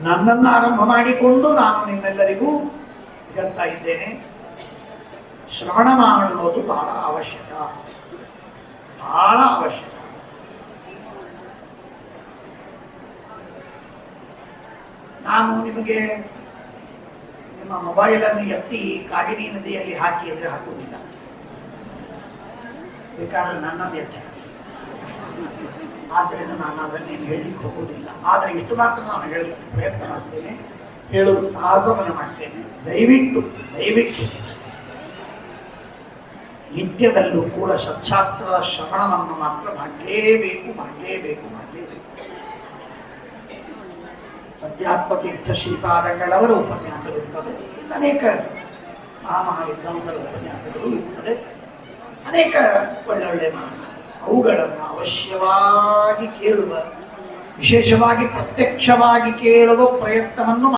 ನನ್ನನ್ನು ಆರಂಭ ಮಾಡಿಕೊಂಡು ನಾನು ನಿಮ್ಮೆಲ್ಲರಿಗೂ ಹೇಳ್ತಾ ಇದ್ದೇನೆ. ಶ್ರವಣ ಮಾಡುವುದು ಬಹಳ ಅವಶ್ಯಕ. ಬಹಳ ಅವಶ್ಯಕ. ನಾನು ನಿಮಗೆ ನಿಮ್ಮ ಮೊಬೈಲನ್ನು ಎತ್ತಿ ಕಾಗಿನಿ ನದಿಯಲ್ಲಿ ಹಾಕಿ ಅಂದ್ರೆ ಹಾಕುವುದಿಲ್ಲ. ಬೇಕಾದ್ರೆ ನನ್ನ ವ್ಯತ್ಯಾಸ. ಆದ್ದರಿಂದ ನಾನು ಅದನ್ನೇನು ಹೇಳಲಿಕ್ಕೆ ಹೋಗುವುದಿಲ್ಲ. ಆದರೆ ಇಷ್ಟು ಮಾತ್ರ ನಾನು ಹೇಳಲಿಕ್ಕೆ ಪ್ರಯತ್ನ ಮಾಡ್ತೇನೆ, ಹೇಳಲು ಸಾಹಸವನ್ನು ಮಾಡ್ತೇನೆ. ದಯವಿಟ್ಟು ದಯವಿಟ್ಟು ನಿತ್ಯದಲ್ಲೂ ಕೂಡ ಸತ್ಶಾಸ್ತ್ರ ಶ್ರವಣವನ್ನು ಮಾತ್ರ ಮಾಡಲೇಬೇಕು ಮಾಡಲೇಬೇಕು ಮಾಡಲೇಬೇಕು. ಸತ್ಯಾತ್ಮತೀರ್ಥ ಶ್ರೀಪಾದಗಳವರ ಉಪನ್ಯಾಸವಿರುತ್ತದೆ ಇನ್ನು ಅನೇಕ ಮಹಾಮಹಾ ವಿದ್ವಾಂಸರ ಉಪನ್ಯಾಸಗಳು ಇರುತ್ತದೆ ಅನೇಕ ಒಳ್ಳೊಳ್ಳೆ ಮಾತು ಅವುಗಳನ್ನು ಅವಶ್ಯವಾಗಿ ಕೇಳುವ ವಿಶೇಷವಾಗಿ ಪ್ರತ್ಯಕ್ಷವಾಗಿ ಕೇಳುವ ಪ್ರಯತ್ನವನ್ನು